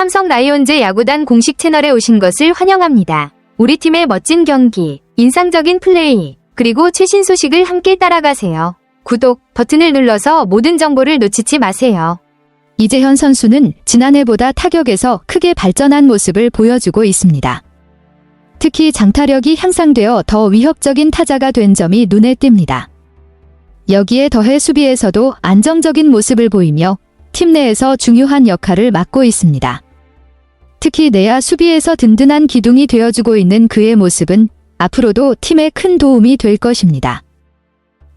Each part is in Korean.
삼성 라이온즈 야구단 공식 채널에 오신 것을 환영합니다. 우리 팀의 멋진 경기, 인상적인 플레이, 그리고 최신 소식을 함께 따라가세요. 구독 버튼을 눌러서 모든 정보를 놓치지 마세요. 이재현 선수는 지난해보다 타격에서 크게 발전한 모습을 보여주고 있습니다. 특히 장타력이 향상되어 더 위협적인 타자가 된 점이 눈에 띕니다. 여기에 더해 수비에서도 안정적인 모습을 보이며 팀 내에서 중요한 역할을 맡고 있습니다. 특히 내야 수비에서 든든한 기둥이 되어주고 있는 그의 모습은 앞으로도 팀에 큰 도움이 될 것입니다.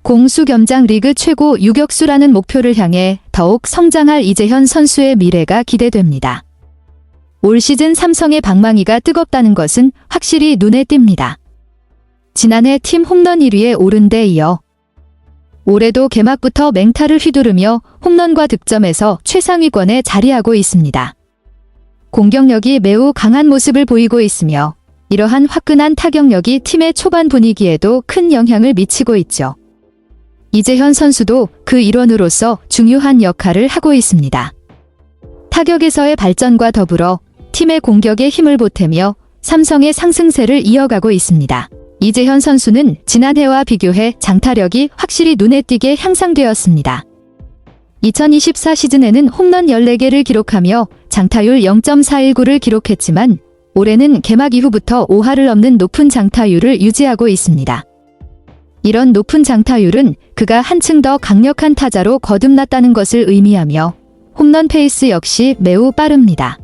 공수 겸장 리그 최고 유격수라는 목표를 향해 더욱 성장할 이재현 선수의 미래가 기대됩니다. 올 시즌 삼성의 방망이가 뜨겁다는 것은 확실히 눈에 띕니다. 지난해 팀 홈런 1위에 오른 데 이어 올해도 개막부터 맹타를 휘두르며 홈런과 득점에서 최상위권에 자리하고 있습니다. 공격력이 매우 강한 모습을 보이고 있으며 이러한 화끈한 타격력이 팀의 초반 분위기에도 큰 영향을 미치고 있죠. 이재현 선수도 그 일원으로서 중요한 역할을 하고 있습니다. 타격에서의 발전과 더불어 팀의 공격에 힘을 보태며 삼성의 상승세를 이어가고 있습니다. 이재현 선수는 지난해와 비교해 장타력이 확실히 눈에 띄게 향상되었습니다. 2024 시즌에는 홈런 14개를 기록하며 장타율 0.419를 기록했지만 올해는 개막 이후부터 5할을 넘는 높은 장타율을 유지하고 있습니다. 이런 높은 장타율은 그가 한층 더 강력한 타자로 거듭났다는 것을 의미하며 홈런 페이스 역시 매우 빠릅니다.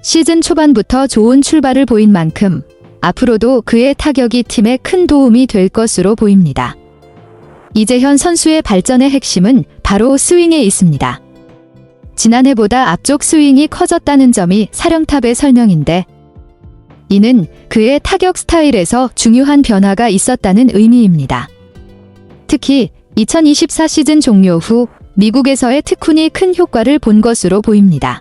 시즌 초반부터 좋은 출발을 보인 만큼 앞으로도 그의 타격이 팀에 큰 도움이 될 것으로 보입니다. 이재현 선수의 발전의 핵심은 바로 스윙에 있습니다. 지난해보다 앞쪽 스윙이 커졌다는 점이 사령탑의 설명인데 이는 그의 타격 스타일에서 중요한 변화가 있었다는 의미입니다. 특히 2024 시즌 종료 후 미국에서의 특훈이 큰 효과를 본 것으로 보입니다.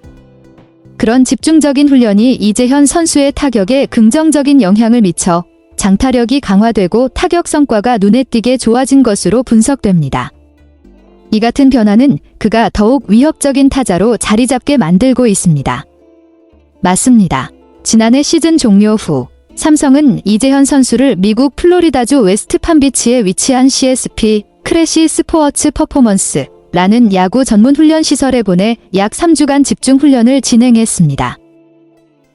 그런 집중적인 훈련이 이재현 선수의 타격에 긍정적인 영향을 미쳐 장타력이 강화되고 타격 성과가 눈에 띄게 좋아진 것으로 분석됩니다. 이 같은 변화는 그가 더욱 위협적인 타자로 자리 잡게 만들고 있습니다. 맞습니다. 지난해 시즌 종료 후 삼성은 이재현 선수를 미국 플로리다주 웨스트팜비치에 위치한 CSP 크래시 스포어츠 퍼포먼스 라는 야구 전문 훈련 시설에 보내 약 3주간 집중 훈련을 진행했습니다.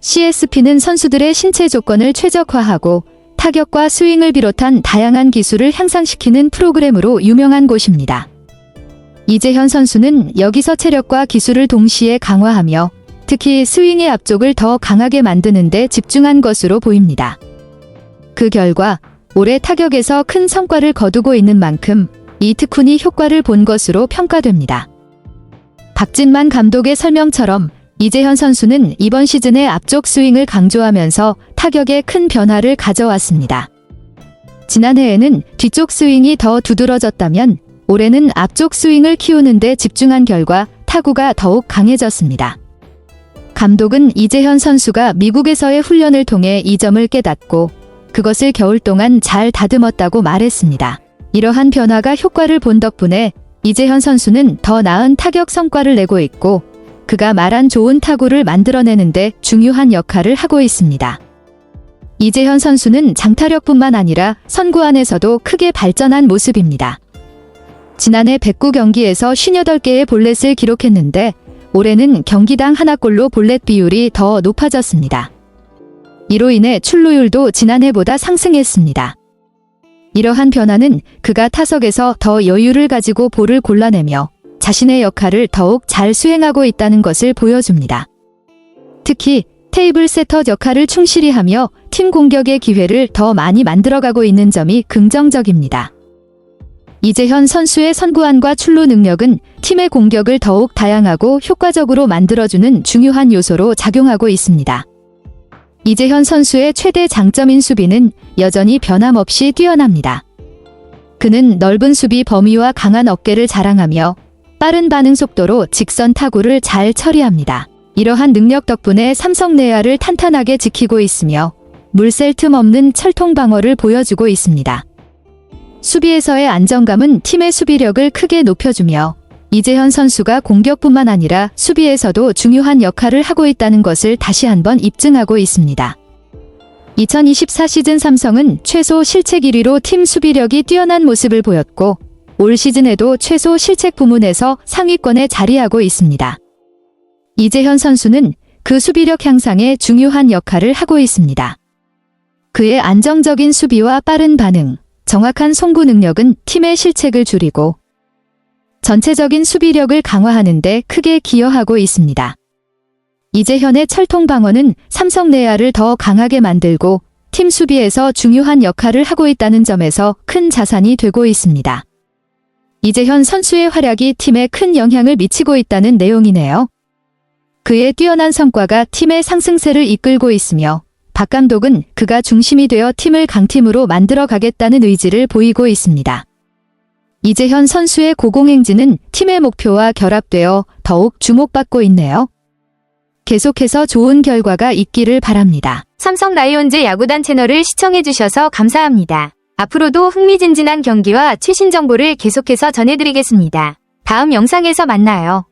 CSP는 선수들의 신체 조건을 최적화하고 타격과 스윙을 비롯한 다양한 기술을 향상시키는 프로그램으로 유명한 곳입니다. 이재현 선수는 여기서 체력과 기술을 동시에 강화하며 특히 스윙의 앞쪽을 더 강하게 만드는 데 집중한 것으로 보입니다. 그 결과 올해 타격에서 큰 성과를 거두고 있는 만큼 이 특훈이 효과를 본 것으로 평가됩니다. 박진만 감독의 설명처럼 이재현 선수는 이번 시즌의 앞쪽 스윙을 강조하면서 타격에 큰 변화를 가져왔습니다. 지난해에는 뒤쪽 스윙이 더 두드러졌다면 올해는 앞쪽 스윙을 키우는 데 집중한 결과 타구가 더욱 강해졌습니다. 감독은 이재현 선수가 미국에서의 훈련을 통해 이 점을 깨닫고 그것을 겨울 동안 잘 다듬었다고 말했습니다. 이러한 변화가 효과를 본 덕분에 이재현 선수는 더 나은 타격 성과를 내고 있고 그가 말한 좋은 타구를 만들어내는데 중요한 역할을 하고 있습니다. 이재현 선수는 장타력뿐만 아니라 선구 안에서도 크게 발전한 모습입니다. 지난해 109 경기에서 58개의 볼넷을 기록했는데 올해는 경기당 하나골로 볼넷 비율이 더 높아졌습니다. 이로 인해 출루율도 지난해보다 상승했습니다. 이러한 변화는 그가 타석에서 더 여유를 가지고 볼을 골라내며 자신의 역할을 더욱 잘 수행하고 있다는 것을 보여줍니다. 특히 테이블 세터 역할을 충실히 하며 팀 공격의 기회를 더 많이 만들어가고 있는 점이 긍정적입니다. 이재현 선수의 선구안과 출루 능력은 팀의 공격을 더욱 다양하고 효과적으로 만들어주는 중요한 요소로 작용하고 있습니다. 이재현 선수의 최대 장점인 수비는 여전히 변함없이 뛰어납니다. 그는 넓은 수비 범위와 강한 어깨를 자랑하며 빠른 반응 속도로 직선 타구를 잘 처리합니다. 이러한 능력 덕분에 삼성 내야를 탄탄하게 지키고 있으며 물샐 틈 없는 철통 방어를 보여주고 있습니다. 수비에서의 안정감은 팀의 수비력을 크게 높여주며 이재현 선수가 공격뿐만 아니라 수비에서도 중요한 역할을 하고 있다는 것을 다시 한번 입증하고 있습니다. 2024 시즌 삼성은 최소 실책 1위로 팀 수비력이 뛰어난 모습을 보였고 올 시즌에도 최소 실책 부문에서 상위권에 자리하고 있습니다. 이재현 선수는 그 수비력 향상에 중요한 역할을 하고 있습니다. 그의 안정적인 수비와 빠른 반응, 정확한 송구 능력은 팀의 실책을 줄이고 전체적인 수비력을 강화하는 데 크게 기여하고 있습니다. 이재현의 철통 방어는 삼성 내야를 더 강하게 만들고 팀 수비에서 중요한 역할을 하고 있다는 점에서 큰 자산이 되고 있습니다. 이재현 선수의 활약이 팀에 큰 영향을 미치고 있다는 내용이네요. 그의 뛰어난 성과가 팀의 상승세를 이끌고 있으며 박 감독은 그가 중심이 되어 팀을 강팀으로 만들어 가겠다는 의지를 보이고 있습니다. 이재현 선수의 고공행진은 팀의 목표와 결합되어 더욱 주목받고 있네요. 계속해서 좋은 결과가 있기를 바랍니다. 삼성 라이온즈 야구단 채널을 시청해주셔서 감사합니다. 앞으로도 흥미진진한 경기와 최신 정보를 계속해서 전해드리겠습니다. 다음 영상에서 만나요.